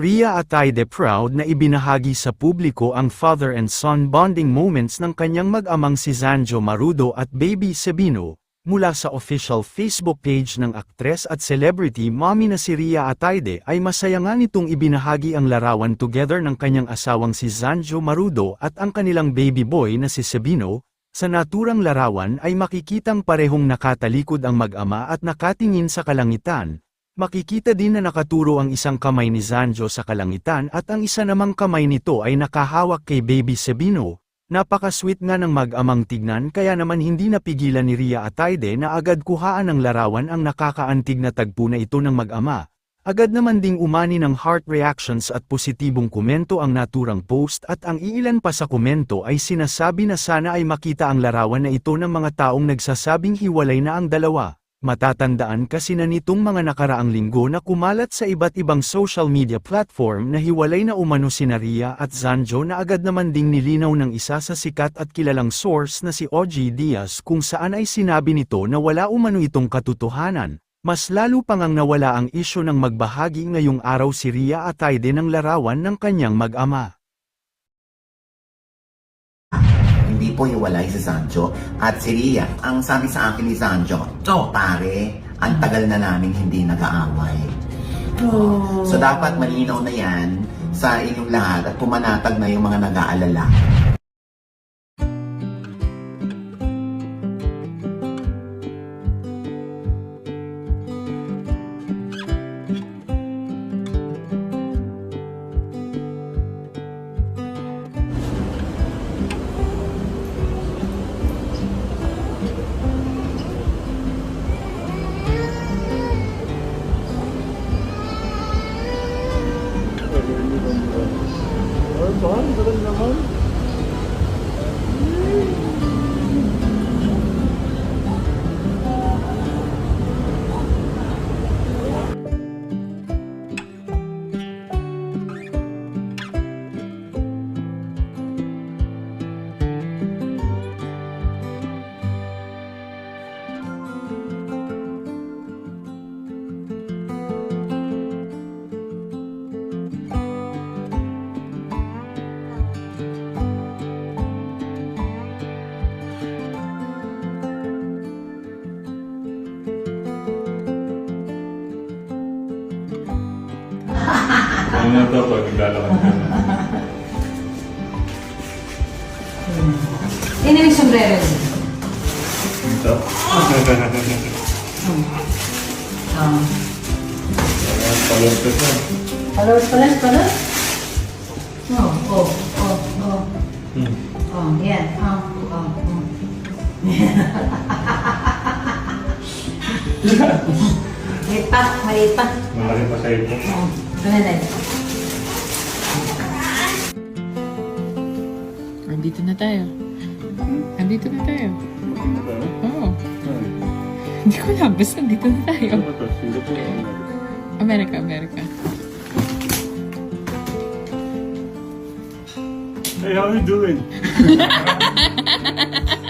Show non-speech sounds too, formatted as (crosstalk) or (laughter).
Ria Atayde proud na ibinahagi sa publiko ang father and son bonding moments ng kanyang mag-amang si Zanjo Marudo at baby Sabino, mula sa official Facebook page ng aktres at celebrity mommy na si Ria Atayde ay masaya nga nitong ibinahagi ang larawan together ng kanyang asawang si Zanjo Marudo at ang kanilang baby boy na si Sabino, sa naturang larawan ay makikitang parehong nakatalikod ang mag-ama at nakatingin sa kalangitan, Makikita din na nakaturo ang isang kamay ni Zanjo sa kalangitan at ang isa namang kamay nito ay nakahawak kay Baby Sabino. Napaka-sweet nga ng mag-amang tignan kaya naman hindi napigilan ni Ria Atayde na agad kuhaan ng larawan ang nakakaantig na tagpo na ito ng mag-ama. Agad naman ding umani ng heart reactions at positibong komento ang naturang post at ang iilan pa sa komento ay sinasabi na sana ay makita ang larawan na ito ng mga taong nagsasabing hiwalay na ang dalawa. Matatandaan kasi na nitong mga nakaraang linggo na kumalat sa iba't ibang social media platform na hiwalay na umano si Ria at Zanjo na agad naman ding nilinaw ng isa sa sikat at kilalang source na si OG Diaz kung saan ay sinabi nito na wala umano itong katotohanan. Mas lalo pang ang nawala ang isyo ng magbahagi ngayong araw si Ria Atayde ng larawan ng kanyang mag-ama. Po hiwalay si Sancho at si Ria. Ang sabi sa akin ni Sancho, oh, pare, ang tagal na namin hindi nag-aaway. So dapat malinaw na yan sa inyong lahat at pumanatag na yung mga nag-aalala. home? Na to pag naglalakad ka? Yan yung sombrero niya. Ito? Um, Palong ka siya. palos, palos, palos. Oh, oh, oh, oh. Hmm. Oh, yan. Oh, oh, oh. (laughs) Maliit pa, maliit pa. Malaki pa. Oh, ganun din. Andito na tayo. Andito na tayo. Oo. Hindi ko alam. Basta andito na tayo. Amerika, Amerika. Hey, how you doing? (laughs)